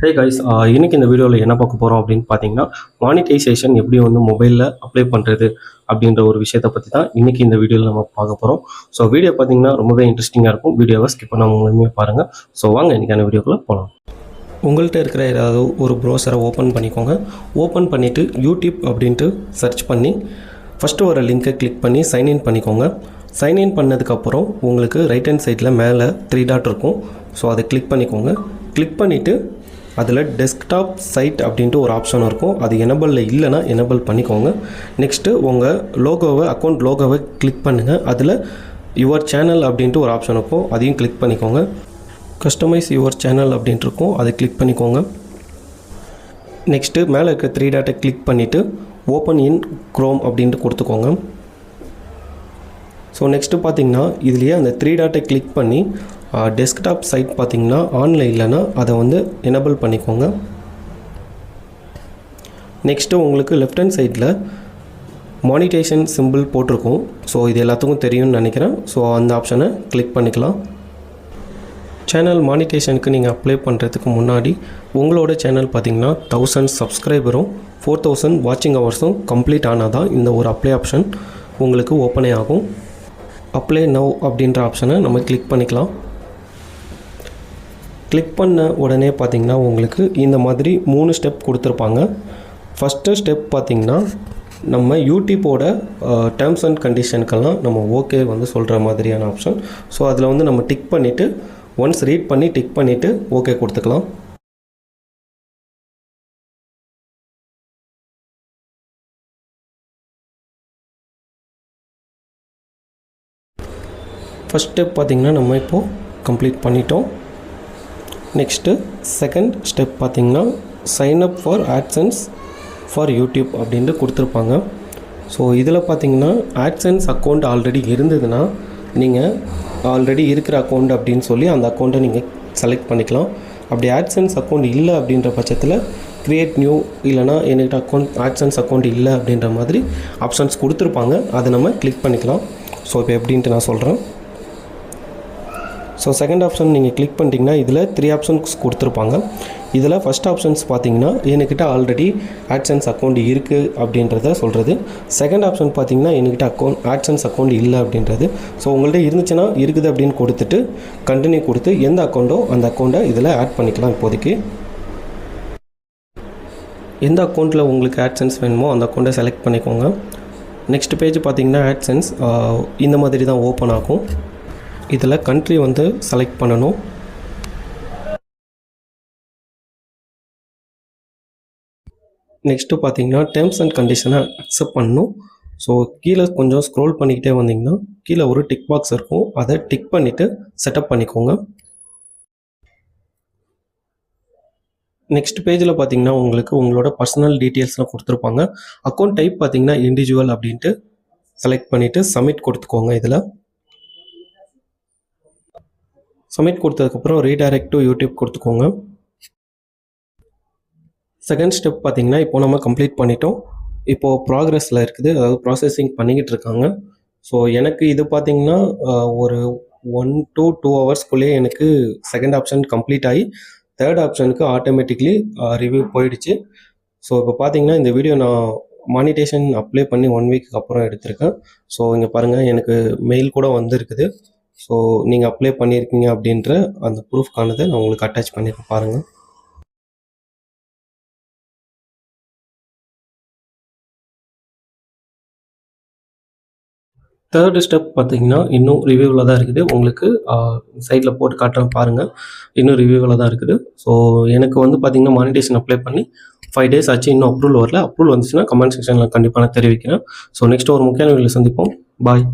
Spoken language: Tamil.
ஹே கைஸ் இன்னைக்கு இந்த வீடியோவில் என்ன பார்க்க போகிறோம் அப்படின்னு பார்த்தீங்கன்னா மானிட்டைசேஷன் எப்படி வந்து மொபைலில் அப்ளை பண்ணுறது அப்படின்ற ஒரு விஷயத்தை பற்றி தான் இன்றைக்கி இந்த வீடியோவில் நம்ம பார்க்க போகிறோம் ஸோ வீடியோ பார்த்தீங்கன்னா ரொம்பவே இன்ட்ரெஸ்டிங்காக இருக்கும். வீடியோவை ஸ்கிப் பண்ண முழுமையாக பாருங்கள் ஸோ வாங்க இன்றைக்கான வீடியோக்குள்ளே போகலாம் உங்கள்கிட்ட இருக்கிற ஏதாவது ஒரு ப்ரௌசரை ஓப்பன் பண்ணிக்கோங்க. ஓப்பன் பண்ணிவிட்டு யூடியூப் அப்படின்ட்டு சர்ச் பண்ணி ஃபஸ்ட்டு ஒரு லிங்கை கிளிக் பண்ணி சைன்இன் பண்ணிக்கோங்க. சைன்இன் பண்ணதுக்கப்புறம் உங்களுக்கு ரைட் ஹேண்ட் சைடில் மேலே த்ரீ டாட் இருக்கும். ஸோ அதை கிளிக் பண்ணிக்கோங்க. கிளிக் பண்ணிவிட்டு அதில் டெஸ்க்டாப் சைட் அப்படின்ட்டு ஒரு ஆப்ஷன் இருக்கும். அது எனபிளில் இல்லைன்னா எனபிள் பண்ணிக்கோங்க. நெக்ஸ்ட்டு உங்கள் லோகோவை அக்கௌண்ட் லோகோவை கிளிக் பண்ணுங்கள் அதில் யுவர் சேனல் அப்படின்ட்டு ஒரு ஆப்ஷன் இருக்கும். அதையும் கிளிக் பண்ணிக்கோங்க. கஸ்டமைஸ் யுவர் சேனல் அப்படின்ட்டு இருக்கும். அதை கிளிக் பண்ணிக்கோங்க. நெக்ஸ்ட்டு மேலே இருக்க த்ரீ டாட்டை கிளிக் பண்ணிவிட்டு ஓப்பன் இன் க்ரோம் அப்படின்ட்டு கொடுத்துக்கோங்க. ஸோ நெக்ஸ்ட்டு பார்த்தீங்கன்னா இதுலேயே அந்த த்ரீ டாட்டை கிளிக் பண்ணி டெஸ்க்டாப் சைட் பார்த்தீங்கன்னா ஆன்லைன் இல்லைன்னா அதை வந்து எனபிள் பண்ணிக்கோங்க. நெக்ஸ்ட்டு உங்களுக்கு லெஃப்ட் ஹேண்ட் சைடில் மானிட்டேஷன் சிம்பிள் போட்டிருக்கும். ஸோ இது எல்லாத்துக்கும் தெரியும்னு நினைக்கிறேன். ஸோ அந்த ஆப்ஷனை கிளிக் பண்ணிக்கலாம். சேனல் மானிட்டேஷனுக்கு நீங்கள் அப்ளை பண்ணுறதுக்கு முன்னாடி உங்களோட சேனல் பார்த்தீங்கன்னா தௌசண்ட் சப்ஸ்கிரைபரும் ஃபோர் தௌசண்ட் வாட்சிங் ஹவர்ஸும் கம்ப்ளீட் ஆனால் தான் இந்த ஒரு அப்ளை ஆப்ஷன் உங்களுக்கு ஓப்பனே ஆகும். அப்ளை நவ் அப்படின்ற ஆப்ஷனை நம்ம கிளிக் பண்ணிக்கலாம். கிளிக் பண்ண உடனே பார்த்தீங்கன்னா உங்களுக்கு இந்த மாதிரி மூணு ஸ்டெப் கொடுத்துருப்பாங்க. ஃபஸ்ட்டு ஸ்டெப் பார்த்தீங்கன்னா நம்ம யூடியூப்போட டேர்ம்ஸ் அண்ட் கண்டிஷனுக்கெல்லாம் நம்ம ஓகே வந்து சொல்கிற மாதிரியான ஆப்ஷன் ஸோ அதில் வந்து நம்ம டிக் பண்ணிவிட்டு ஒன்ஸ் ரீட் பண்ணி டிக் பண்ணிவிட்டு ஓகே கொடுத்துக்கலாம். ஃபஸ்ட் ஸ்டெப் பார்த்திங்கன்னா நம்ம இப்போது கம்ப்ளீட் பண்ணிட்டோம். நெக்ஸ்ட்டு செகண்ட் ஸ்டெப் பார்த்திங்கன்னா sign up for AdSense for YouTube அப்படின்ட்டு கொடுத்துருப்பாங்க. ஸோ இதில் பார்த்தீங்கன்னா ஆட்சன்ஸ் அக்கௌண்ட் ஆல்ரெடி இருந்ததுன்னா நீங்கள் ஆல்ரெடி இருக்கிற அக்கௌண்ட் அப்படின்னு சொல்லி அந்த அக்கௌண்ட்டை நீங்கள் செலக்ட் பண்ணிக்கலாம். அப்படி ஆட்சன்ஸ் அக்கௌண்ட் இல்லை அப்படின்ற பட்சத்தில் க்ரியேட் நியூ இல்லைனா என்கிட்ட அக்கௌண்ட் ஆட்சன்ஸ் அக்கௌண்ட் இல்லை அப்படின்ற மாதிரி ஆப்ஷன்ஸ் கொடுத்துருப்பாங்க. அதை நம்ம கிளிக் பண்ணிக்கலாம். ஸோ இப்போ எப்படின்ட்டு நான் சொல்கிறேன் ஸோ செகண்ட் ஆப்ஷன் நீங்கள் கிளிக் பண்ணிட்டீங்கன்னா இதில் த்ரீ ஆப்ஷன்ஸ் கொடுத்துருப்பாங்க. இதில் ஃபஸ்ட் ஆப்ஷன்ஸ் பார்த்தீங்கன்னா என்கிட்ட ஆல்ரெடி ஆட்சன்ஸ் அக்கௌண்ட் இருக்குது அப்படின்றத சொல்கிறது செகண்ட் ஆப்ஷன் பார்த்தீங்கன்னா என்கிட்ட அக்கௌண்ட் ஆட்சன்ஸ் அக்கௌண்ட் இல்லை அப்படின்றது. ஸோ உங்கள்கிட்ட இருந்துச்சுன்னா இருக்குது அப்படின்னு கொடுத்துட்டு கண்டினியூ கொடுத்து எந்த அக்கௌண்ட்டோ அந்த அக்கௌண்ட்டை இதில் ஆட் பண்ணிக்கலாம் இப்போதைக்கு. எந்த அக்கௌண்ட்டில் உங்களுக்கு ஆட்சன்ஸ் வேணுமோ அந்த அக்கௌண்ட்டை செலக்ட் பண்ணிக்கோங்க. நெக்ஸ்ட் பேஜ் பார்த்தீங்கன்னா ஆட்சன்ஸ் இந்த மாதிரி தான் ஓப்பன் ஆகும். இதில் கண்ட்ரி வந்து செலக்ட் பண்ணணும். நெக்ஸ்ட்டு பார்த்தீங்கன்னா டேர்ம்ஸ் அண்ட் கண்டிஷனை அக்செப்ட் பண்ணணும். ஸோ கீழே கொஞ்சம் ஸ்க்ரோல் பண்ணிக்கிட்டே வந்தீங்கன்னா கீழே ஒரு டிக் பாக்ஸ் இருக்கும். அதை டிக் பண்ணிவிட்டு செட்டப் பண்ணிக்கோங்க. நெக்ஸ்ட் பேஜில் பார்த்தீங்கன்னா உங்களுக்கு உங்களோட பர்சனல் டீட்டெயில்ஸ்லாம் கொடுத்துருப்பாங்க. அக்கௌண்ட் டைப் பார்த்தீங்கன்னா இண்டிவிஜுவல் அப்படின்ட்டு செலக்ட் பண்ணிவிட்டு சப்மிட் கொடுத்துக்கோங்க இதில். சப்மிட் கொடுத்ததுக்கப்புறம் ரீடைரக்ட் டு யூடியூப் கொடுத்துக்கோங்க. செகண்ட் ஸ்டெப் பார்த்திங்கன்னா இப்போ நம்ம கம்ப்ளீட் பண்ணிட்டோம். இப்போது ப்ராக்ரஸில் இருக்குது. அதாவது ப்ராசஸிங் பண்ணிக்கிட்டு இருக்காங்க. ஸோ எனக்கு இது பார்த்தீங்கன்னா ஒரு ஒன் டு டூ ஹவர்ஸ்க்குள்ளேயே எனக்கு செகண்ட் ஆப்ஷன் கம்ப்ளீட் ஆகி தேர்ட் ஆப்ஷனுக்கு ஆட்டோமேட்டிக்லி ரிவ்யூ போயிடுச்சு. ஸோ இப்போ பார்த்தீங்கன்னா இந்த வீடியோ நான் மானிட்டேஷன் அப்ளை பண்ணி ஒன் வீக்கு அப்புறம் எடுத்திருக்கேன். ஸோ இங்கே பாருங்கள் எனக்கு மெயில் கூட வந்திருக்குது. ஸோ நீங்கள் அப்ளை பண்ணியிருக்கீங்க அப்படின்ற அந்த ப்ரூஃப்கானதை நான் உங்களுக்கு அட்டாச் பண்ணியிருக்கேன் பாருங்கள் தேர்டு ஸ்டெப் பார்த்தீங்கன்னா இன்னும் ரிவ்யூவில் தான் இருக்குது. உங்களுக்கு சைடில் போட்டு காட்டுறேன் பாருங்கள் இன்னும் ரிவ்யூவில் தான் இருக்குது. ஸோ எனக்கு வந்து பார்த்தீங்கன்னா மானிடேஷன் அப்ளை பண்ணி ஃபைவ் டேஸ் ஆச்சு. இன்னும் அப்ரூவல் வரல. அப்ரூவல் வந்துச்சுன்னா கமெண்ட் செக்ஷனில் கண்டிப்பாக நான் தெரிவிக்கிறேன். ஸோ நெக்ஸ்ட் ஒரு முக்கியமான வீடியோ சந்திப்போம். பாய்